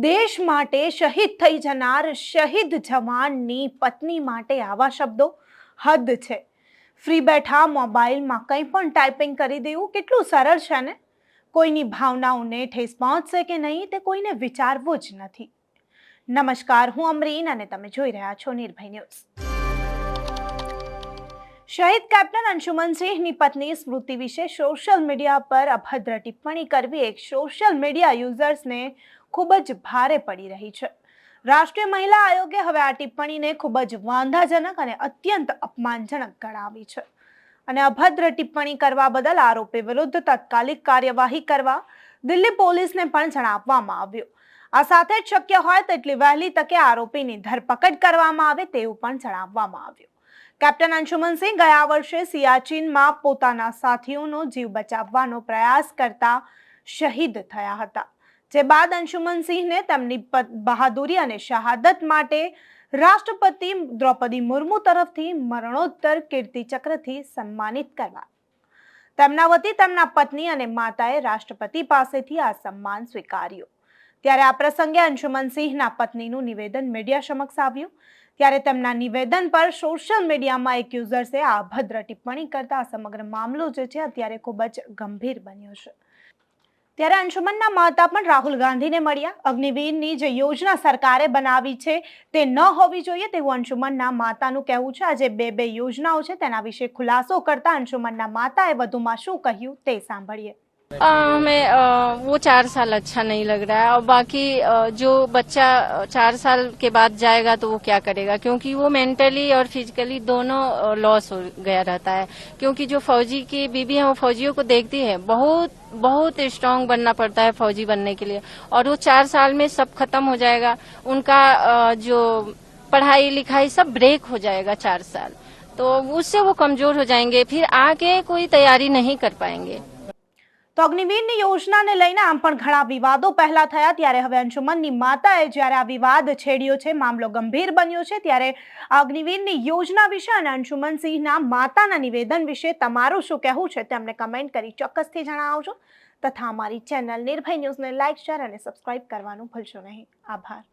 દેશ માટે શહીદ થઈ જનાર શહીદ જવાનની પત્ની માટે આવા શબ્દો હદ છે. ફ્રી બેઠા મોબાઈલમાં કંઈ પણ ટાઈપિંગ કરી દેવું કેટલું સરળ છે ને? કોઈની ભાવનાઓને ઠેસ પહોંચશે કે નહીં તે કોઈને વિચારવું જ નથી. નમસ્કાર, હું અમરીન અને તમે જોઈ રહ્યા છો નિર્ભય ન્યૂઝ. શહીદ કેપ્ટન અંશુમનસિંહની પત્ની સ્મૃતિ વિશે સોશિયલ મીડિયા પર અભદ્ર ટિપ્પણી કરવી એક સોશિયલ મીડિયા યુઝર્સને ખૂબ જ ભારે પડી રહી છે. રાષ્ટ્રીય મહિલા આયોગે હવે આ ટિપ્પણીને ખૂબ જ વાંધાજનક અને અત્યંત અપમાનજનક ગણાવી છે. અને અભદ્ર ટિપ્પણી કરવા બદલ આરોપી વિરુદ્ધ તાત્કાલિક કાર્યવાહી કરવા દિલ્હી પોલીસને પણ જણાવવામાં આવ્યું. આ સાથે જ શક્ય હોય તેટલી વહેલી તકે આરોપીની ધરપકડ કરવામાં આવે તેવું પણ જણાવવામાં આવ્યું. કેપ્ટન અંશુમનસિંહ ગયા વર્ષે સિયાચીનમાં પોતાના સાથીઓનો જીવ બચાવવાનો પ્રયાસ કરતા શહીદ થયા હતા, જે બાદ અંશુમનસિંહને તેમની બહાદુરી અને શહાદત માટે રાષ્ટ્રપતિ દ્રૌપદી મુર્મુ તરફથી મરણોત્તર કીર્તિ ચક્રથી સન્માનિત કરવા તેમના વતી તેમના પત્ની અને માતાએ રાષ્ટ્રપતિ પાસેથી આ સન્માન સ્વીકાર્યું. ત્યારે આ પ્રસંગે અંશુમનસિંહના પત્નીનું નિવેદન મીડિયા સમક્ષ આવ્યું. ત્યારે તેમના નિવેદન પર સોશિયલ મીડિયામાં એક યુઝર્સે આ અભદ્ર ટિપ્પણી કરતા સમગ્ર મામલો જે છે અત્યારે ખૂબ જ ગંભીર બન્યો છે. ત્યારે અંશુમનના માતા પણ રાહુલ ગાંધીને મળ્યા. અગ્નિવીરની જે યોજના સરકારે બનાવી છે તે ન હોવી જોઈએ તેવું અંશુમનના માતાનું કહેવું છે. આજે બે બે યોજનાઓ છે તેના વિશે ખુલાસો કરતા અંશુમનના માતાએ વધુમાં શું કહ્યું તે સાંભળીએ. हमें वो चार साल अच्छा नहीं लग रहा है और बाकी अ, जो बच्चा चार साल के बाद जाएगा तो वो क्या करेगा? क्योंकि वो मेंटली और फिजिकली दोनों लॉस हो गया रहता है। क्योंकि जो फौजी की बीबी है वो फौजियों को देखती है। बहुत बहुत स्ट्रांग बनना पड़ता है फौजी बनने के लिए। और वो चार साल में सब खत्म हो जाएगा। उनका अ, जो पढ़ाई लिखाई सब ब्रेक हो जाएगा चार साल। तो उससे वो कमज़ोर हो जाएँगे। फिर आगे कोई तैयारी नहीं कर पाएँगे। તો અગ્નિવીરની યોજનાને લઈને આમ પણ ઘણા વિવાદો પહેલા થયા, ત્યારે હવે અંશુમનની માતાએ જ્યારે આ વિવાદ છેડ્યો છે, મામલો ગંભીર બન્યો છે, ત્યારે અગ્નિવીરની યોજના વિશે અને અંશુમનસિંહના માતાના નિવેદન વિશે તમારું શું કહેવું છે તેમને કમેન્ટ કરી ચોક્કસથી જણાવજો. તથા અમારી ચેનલ નિર્ભય ન્યૂઝને લાઇક, શેર અને સબસ્ક્રાઇબ કરવાનું ભૂલશો નહીં. આભાર.